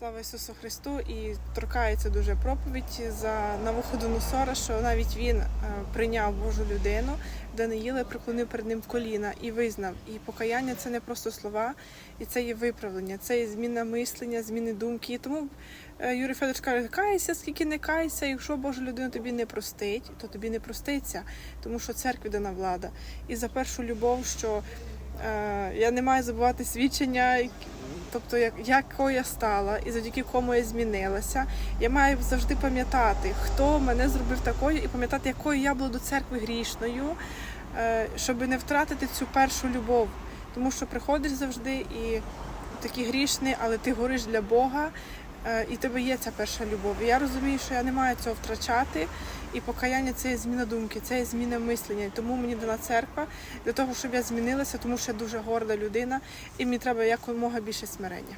Слава Ісусу Христу! І торкається дуже проповідь за Навуходоносора, що навіть він е, прийняв Божу людину, Даниїла приклонив перед ним коліна і визнав. І покаяння це не просто слова, і це є виправлення, це є зміна мислення, зміни думки. І тому е, Юрій Федорович каже, кайся, скільки не кайся, якщо Божа людина тобі не простить, то тобі не проститься, тому що церкві дана влада. І за першу любов, що е, я не маю забувати свідчення, тобто як, якою я стала і завдяки кому я змінилася. Я маю завжди пам'ятати, хто мене зробив такою, і пам'ятати, якою я була до церкви грішною, е, щоб не втратити цю першу любов. Тому що приходиш завжди і такий грішний, але ти гориш для Бога. е, І тебе є ця перша любов. І я розумію, що я не маю цього втрачати. І покаяння це є зміна думки, це є зміна мислення. Тому мені дана церква для того, щоб я змінилася, тому що я дуже горда людина, і мені треба якомога більше смирення.